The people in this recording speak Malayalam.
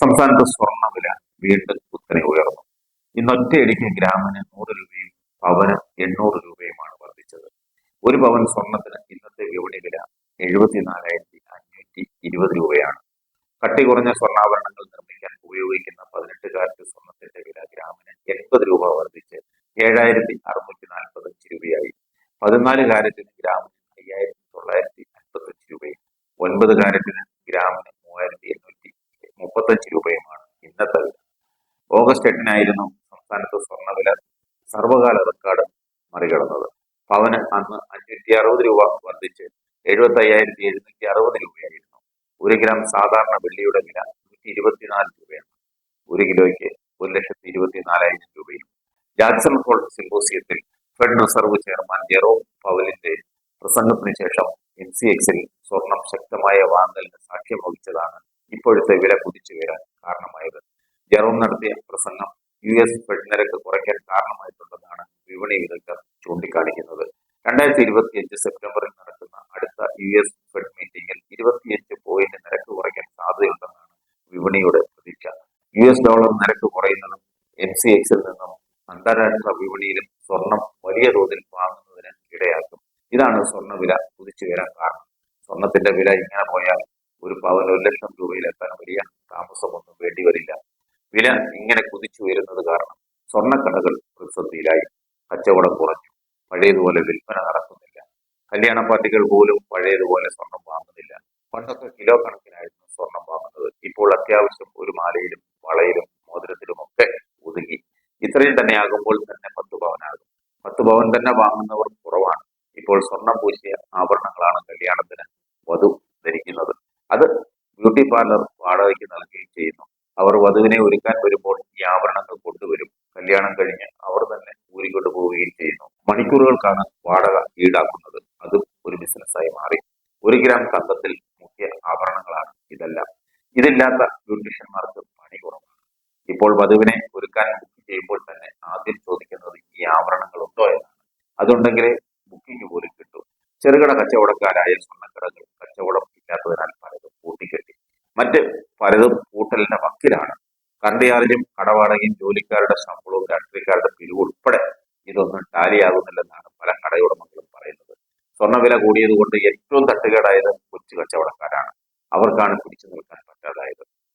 സംസ്ഥാനത്ത് സ്വർണവില വീണ്ടും കുത്തനെ ഉയർന്നു. ഇന്നൊറ്റയടിക്ക് ഗ്രാമിന് നൂറ് രൂപയും പവന് എണ്ണൂറ് രൂപയുമാണ് വർദ്ധിച്ചത്. ഒരു പവൻ സ്വർണത്തിന് ഇന്നത്തെ വിപണി വില? എഴുപത്തിനാലായിരത്തി അഞ്ഞൂറ്റി ഇരുപത് രൂപയാണ്. കട്ടി കുറഞ്ഞ സ്വർണാഭരണങ്ങൾ നിർമ്മിക്കാൻ ഉപയോഗിക്കുന്ന പതിനെട്ട് കാരറ്റ് സ്വർണത്തിന്റെ വില ഗ്രാമിന് എൺപത് രൂപ വർദ്ധിച്ച് ഏഴായിരത്തി അറുന്നൂറ്റി നാൽപ്പത്തഞ്ച് രൂപയായി. പതിനാല് കാരറ്റിന് ഗ്രാമിന് അയ്യായിരത്തി തൊള്ളായിരത്തി അൻപത്തഞ്ച് രൂപയും ഒൻപത് കാരറ്റിന് ഗ്രാമിന് മൂവായിരത്തി എണ്ണൂറ്റി മുപ്പത്തഞ്ച് രൂപയുമാണ് ഇന്നത്തെ വില ഓഗസ്റ്റ് എട്ടിനായിരുന്നു സംസ്ഥാനത്ത് സ്വർണവില സർവകാല റെക്കോർഡ് മറികടന്നത്. പവന് അന്ന് അഞ്ഞൂറ്റി അറുപത് രൂപ വർദ്ധിച്ച് എഴുപത്തി അയ്യായിരത്തി എഴുന്നൂറ്റി അറുപത് രൂപയായിരുന്നു. ഒരു ഗ്രാം സാധാരണ വെള്ളിയുടെ വില നൂറ്റി ഇരുപത്തിനാല് രൂപയാണ്. ഒരു കിലോയ്ക്ക് ഒരു ലക്ഷത്തി ഇരുപത്തിനാലായിരം രൂപയും. ജാക്സൺ ഹോൾ സിംബോസിയത്തിൽ ഫെഡ് റിസർവ് ചെയർമാൻ ജെറോ പവലിന്റെ പ്രസംഗത്തിന് ശേഷം എൻ സി എക്സിൽ സ്വർണം ശക്തമായ വാങ്ങലിന് സാക്ഷ്യം വഹിച്ചതാണ് ഇപ്പോഴത്തെ വില കുതിച്ചു വരാൻ കാരണമായത്. ജെറോം നടത്തിയ പ്രസംഗം യു എസ് ഫെഡ് നിരക്ക് കുറയ്ക്കാൻ കാരണമായിട്ടുള്ളതാണ് വിപണി വിദഗ്ധർ ചൂണ്ടിക്കാണിക്കുന്നത്. രണ്ടായിരത്തി ഇരുപത്തിയഞ്ച് സെപ്റ്റംബറിൽ നടക്കുന്ന അടുത്ത യു എസ് ഫെഡ് മീറ്റിംഗിൽ ഇരുപത്തിയഞ്ച് പോയിന്റ് നിരക്ക് കുറയ്ക്കാൻ സാധ്യതയുണ്ടെന്നാണ് വിപണിയുടെ പ്രതീക്ഷ. യു എസ് ഡോളർ നിരക്ക് കുറയുന്നതും എം സി എക്സിൽ നിന്നും അന്താരാഷ്ട്ര വിപണിയിലും സ്വർണം വലിയ തോതിൽ വാങ്ങുന്നതിന് ഇടയാക്കും. ഇതാണ് സ്വർണവില കുതിച്ചു വരാൻ കാരണം. സ്വർണത്തിന്റെ വില ഇങ്ങനെ പോയാൽ ഒരു പവൻ ഒരു ലക്ഷം രൂപയിലെത്താൻ വലിയ താമസമൊന്നും വേണ്ടി വരില്ല. വില ഇങ്ങനെ കുതിച്ചു വരുന്നത് കാരണം സ്വർണക്കടകൾ പ്രതിസന്ധിയിലായി കച്ചവടം കുറഞ്ഞു. പഴയതുപോലെ വിൽപ്പന നടക്കുന്നില്ല. കല്യാണ പാർട്ടികൾ പോലും പഴയതുപോലെ സ്വർണം വാങ്ങുന്നില്ല. പണ്ടൊക്കെ കിലോ കണക്കിനായിരുന്നു സ്വർണം വാങ്ങുന്നത്. ഇപ്പോൾ അത്യാവശ്യം ഒരു മാലയിലും വളയിലും മോതിരത്തിലും ഒക്കെ ഒതുങ്ങി. ഇത്രയും തന്നെ ആകുമ്പോൾ തന്നെ പത്ത് പവനാകും പത്ത് പവൻ തന്നെ വാങ്ങുന്നവർ കുറവാണ്. ഇപ്പോൾ സ്വർണം പൂശിയ ആഭരണങ്ങളാണ് കല്യാണത്തിന് വധു ധരിക്കുന്നത്. അത് ബ്യൂട്ടി പാർലർ വാടകയ്ക്ക് നൽകുകയും ചെയ്യുന്നു. അവർ വധുവിനെ ഒരുക്കാൻ വരുമ്പോൾ ഈ ആഭരണങ്ങൾ കൊണ്ടുവരും. കല്യാണം കഴിഞ്ഞ് അവർ തന്നെ ഊരിക്കൊണ്ട് പോവുകയും ചെയ്യുന്നു. മണിക്കൂറുകൾക്കാണ് വാടക ഈടാക്കുന്നത്. അതും ഒരു ബിസിനസ്സായി മാറി. ഒരു ഗ്രാം തങ്കത്തിൽ മുഖ്യ ആഭരണങ്ങളാണ് ഇതെല്ലാം. ഇതില്ലാത്ത ബ്യൂട്ടീഷ്യന്മാർക്ക് പണി കുറവാണ്. ഇപ്പോൾ വധുവിനെ ഒരുക്കാൻ ബുക്ക് ചെയ്യുമ്പോൾ തന്നെ ആദ്യം ചോദിക്കുന്നത് ഈ ആഭരണങ്ങൾ ഉണ്ടോ എന്നാണ്. അതുണ്ടെങ്കിലേ ബുക്കിംഗ് പോലും കിട്ടൂ. ചെറുകിട കച്ചവടക്കാരായ സ്വർണക്കടകൾ കച്ചവടം ഇല്ലാത്തതിനാൽ പലതും കൂട്ടിക്കെട്ടി. മറ്റ് പലതും പൂട്ടലിന്റെ വക്കിലാണ്. ചാർജും കടവാടകയും ജോലിക്കാരുടെ ശമ്പളവും രാഷ്ട്രീയക്കാരുടെ പിരിവ് ഉൾപ്പെടെ ഇതൊന്നും ടാലിയാകുന്നില്ലെന്നാണ് പല കടയുടമകളും പറയുന്നത്. സ്വർണവില കൂടിയതുകൊണ്ട് ഏറ്റവും തട്ടുകേടായത് കൊച്ചു കച്ചവടക്കാരാണ്. അവർക്കാണ് പിടിച്ചു നിൽക്കാൻ